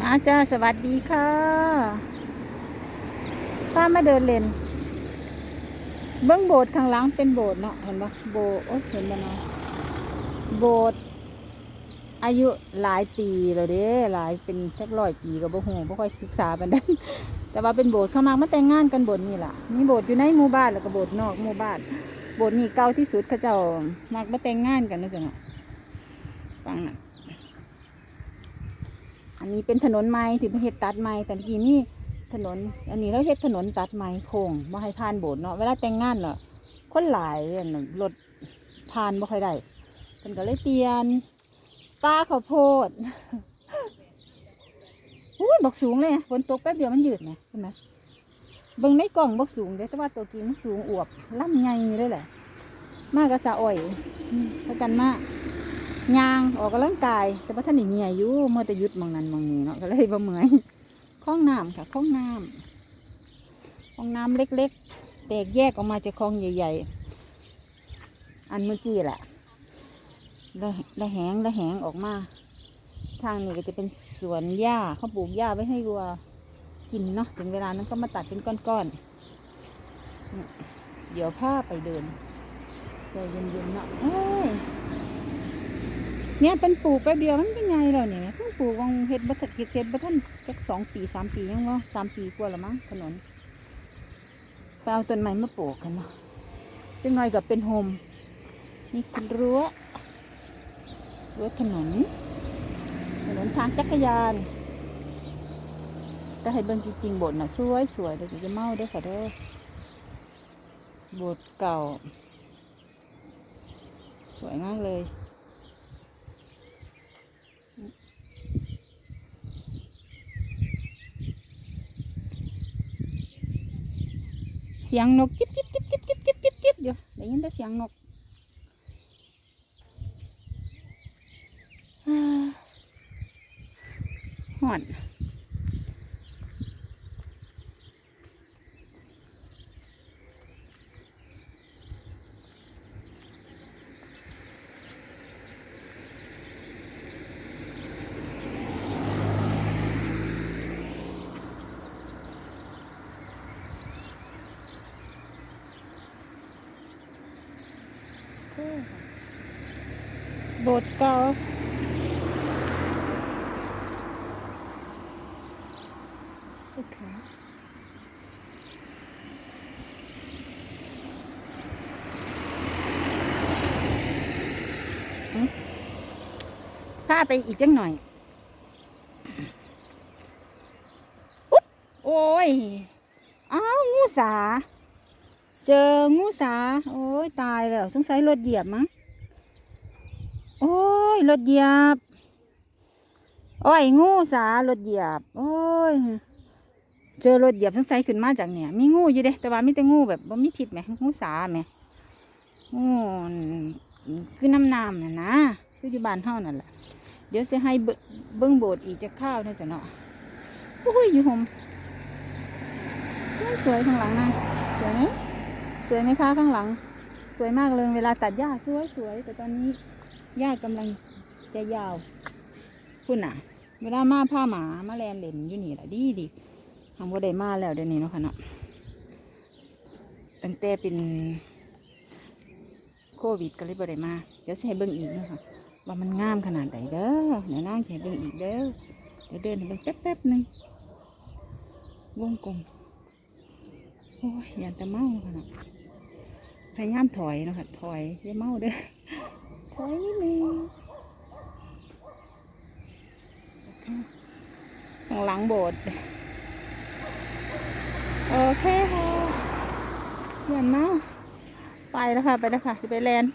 มาจ้าสวัสดีค่ะป้ามาเดินเล่นเบื้องโบสถ์ข้างหลังเป็นโบสถ์เนาะเห็นปะโบโอ้เห็นปะเนาะโบสถ์อายุหลายปีแล้วเด้หลายเป็นสักร้อยปีกับบ่ฮู้บ่ค่อยศึกษาปานใดแต่ว่าเป็นโบสถ์เข้ามามาแต่งงานกันโบสถ์นี่ล่ะมีโบสถ์อยู่ในหมู่บ้านแล้วก็โบสถ์นอกหมู่บ้านโบสถ์นี่เก่าที่สุดเขาเจ้ามักมาแต่งงานกันนะจ๊ะเนาะฟังน่ะ อันนี้เป็นถนนไม้ที่เพิ่นเฮ็ดตัดไม้แต่กี้นี่ถนน อันนี้เราเฮ็ดถนนตัดไม้โค้งบ่ให้ผ่านโบสถ์เนาะเวลาแต่งงานเนาะคนหลายรถผ่านบ่ค่อยได้เพิ่นก็เลยเปลี่ยนป้าข้าวโพดอุ้บอกสูงเลยฝนตกแป๊บเดียวมันหยุดนะเห็นไหมเบิ่งในกล่องบอกสูงเด้แต่ว่าตัวจริงมันสูงอวบล่ำใหญ่เลยแหละมากกะสะอ่อยอืมเท่ากันมาก ยางออกกำลังกาย แต่ว่าท่านนี่มีอายุเมื่อแต่ยุดมองนั้นมองนี้เนาะก็เลยบ่เมื่อยคลองน้ำค่ะคลองน้ำคลองน้ำเล็กๆ แตกแยกออกมาจากคลองใหญ่ ๆ อันเมื่อกี้แหละละละแหงละแหงออกมา ทางนี้ก็จะเป็นสวนหญ้าเขาปลูกหญ้าไว้ให้วัวกินเนาะถึงเวลานั้นก็มาตัดเป็นก้อนๆเดี๋ยวพาไปเดินใจเย็นๆเนาะเอ้ย เนี่ยเป็นปลูกแป๊บเดียวมันเป็นไงเราเนี่ยเพิ่งปลูกวงเฮ็ดบัตรกิจเสร็จบัท่านสักสองปีสามปียังวะสามปีกว่าละมั้งถนนไปเอาต้นไม้มาปลูกกันเนาะจังหน่อยกับเป็นโฮมนี่คือรั้วรั้วถนนถนนทางจักรยานแต่ให้เบิ่งจริงๆบสถ์น่ะสวยสวยเดี๋ยวจะเมาเด้ค่ะเด้อบสถ์เก่า สวยมากเลย สียงนกจิ๊บจิ๊บจิ๊บจิ๊บจิ๊บจิ๊บจิ๊บจิ๊บอยู่ได้ยินแต่เสียงนกหอน โบสถ์เก่าโอเคพาไปอีกจังหน่อยอุ๊บโอ้ย อ้าว งูสา เจองูสา โอ้ยตายแล้ว สงสัยรถเหยียบมั้ง โอ้ยรถเหยียบ โอ้ยงูสารถเหยียบ โอ้ย เจอรถเหยียบสงสัยขึ้นมาจากเนี่ย มีงูอยู่เด้แต่ว่ามีแต่งูแบบบ่มีพิษไหมงูสาไหมงูคือน้ำน้ำน่ะนะคืออยู่บ้านเฮานั่นแหละ เดี๋ยวจะให้เบิ้งโบสถ์อีกจะข้าวนะจ๊ะเนาะโอ้ยอยู่ห่มสวยสวยข้างหลังนะสวยไหม สวยไหมคะข้างหลัง สวยมากเลยเวลาตัดหญ้าสวยสวยแต่ตอนนี้หญ้ากำลังจะยาวพุ่นน่ะ เวลามาผ้าหมามาแลนเล่นอยู่นี่แหละดีดีทำว่าได้มาแล้วเดี๋ยวนี้เนาะค่ะเนาะตั้งแต่เป็นโควิดก็เลยบ่ได้มาเดี๋ยวจะให้เบิ่งอีกเนาะค่ะว่ามันงามขนาดไหนเด้อเดี๋ยวนั่งให้เบิ่งอีกเด้อเดี๋ยวเดินเบิ่งแป๊บๆหนึงวงกลมโอ้ยอย่าแต่เมาค่ะเนาะ พยายามถอยเนาะค่ะถอยอย่าเมาเด้อถอยนิดนึงข้างหลังโบสถ์โอเคค่ะเยี่ยมมาไปแล้วค่ะ ไปแล้วค่ะจะไปแลนด์